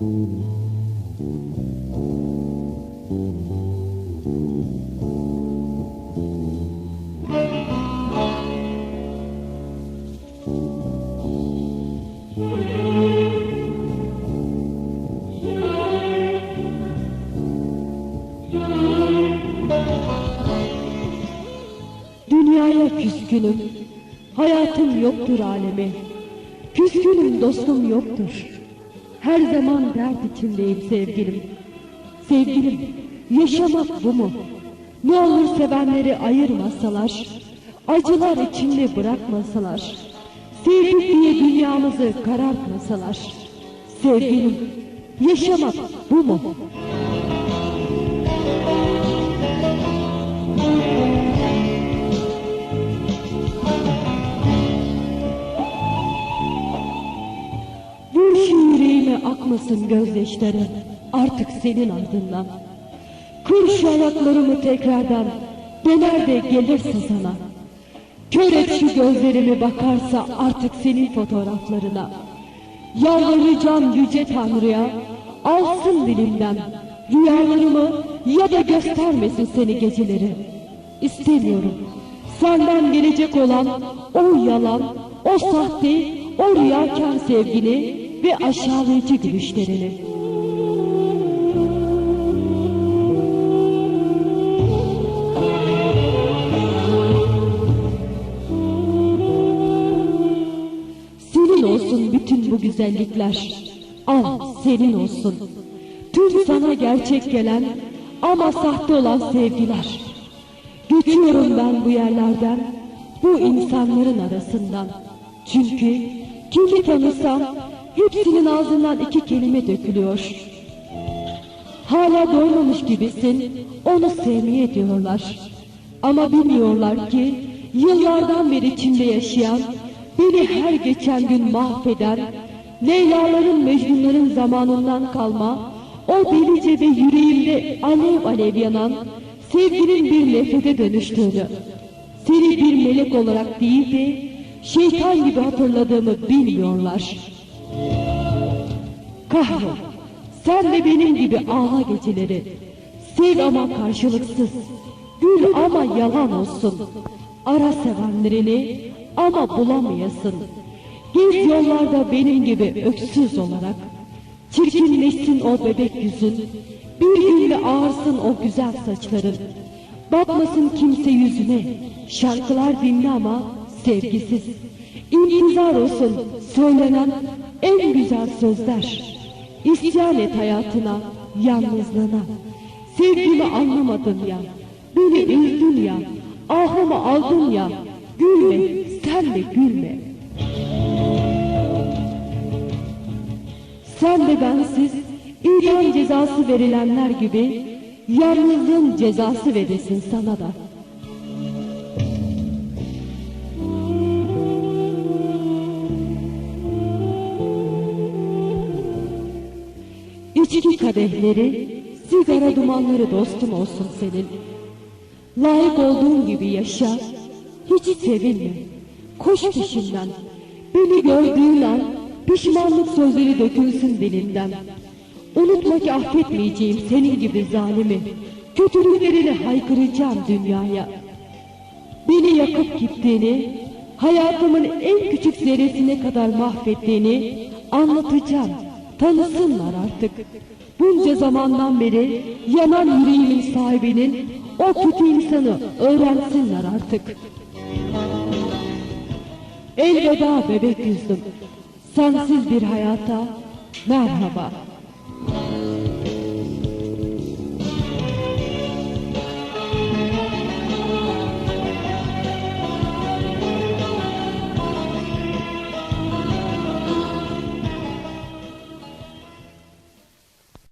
Dünyaya küskünüm, hayatım yoktur alemi. Küskünüm dostum yoktur. Her zaman dert içindeyim sevgilim. Sevgilim, yaşamak bu mu? Ne olur sevenleri ayırmasalar, acılar içinde bırakmasalar, sevdik diye dünyamızı karartmasalar. Sevgilim, yaşamak bu mu? Akmasın gözyaşları artık senin ardından. Kır şu ayaklarımı tekrardan döner de gelirse sana. Kör et şu gözlerimi bakarsa artık senin fotoğraflarına. Yalvaracağım yüce Tanrı'ya alsın dilimden rüyalarımı ya da göstermesin seni geceleri. İstemiyorum. Senden gelecek olan o yalan, o sahte, o riyakar sevgini ve aşağılayıcı gülüşlerini. Senin olsun bütün bu güzellikler. Al senin olsun. Tüm sana gerçek gelen ama sahte olan sevgiler. Geçiyorum ben bu yerlerden, bu insanların arasından. Çünkü kimi tanısam hepsinin ağzından iki kelime dökülüyor. Hala doymamış gibisin, onu sevmeye diyorlar. Ama bilmiyorlar ki yıllardan beri içinde yaşayan, beni her geçen gün mahveden, Leyla'ların Mecnunların zamanından kalma, o delice ve yüreğimde alev alev yanan, sevginin bir nefrete dönüştüğünü, seni bir melek olarak değil de şeytan gibi hatırladığımı bilmiyorlar. Kahrol, sen de benim gibi ağla geceleri, sev ama karşılıksız, gül ama yalan olsun, ara sevenlerini ama bulamayasın. Gez yollarda benim gibi öksüz olarak, çirkinleşsin o bebek yüzün, bir günde ağarsın o güzel saçların. Bakmasın kimse yüzüne, şarkılar dinle ama sevgisiz. İntizar olsun söylenen en güzel sözler. İsyan et hayatına, yalnızlığına. Sevgimi anlamadın ya, beni üzdün ya, ahımı aldın ya. Gülme, sen de gülme. Sen de bensiz idam cezası verilenler gibi yalnızlığın cezası veresin sana da. İçki kadehleri, sigara dumanları dostum olsun senin. Layık olduğun gibi yaşa, hiç sevinme. Koş peşinden. Beni gördüğün an pişmanlık sözleri dökülsün dilinden. Unutma ki affetmeyeceğim senin gibi zalimi. Kötülüklerini haykıracağım dünyaya. Beni yakıp gittiğini, hayatımın en küçük zerresine kadar mahvettiğini anlatacağım. Tanısınlar artık. Bunca zamandan beri yanan yüreğimin sahibinin o kötü insanı öğrensinler artık. Elveda bebek yüzlüm. Sensiz bir hayata merhaba.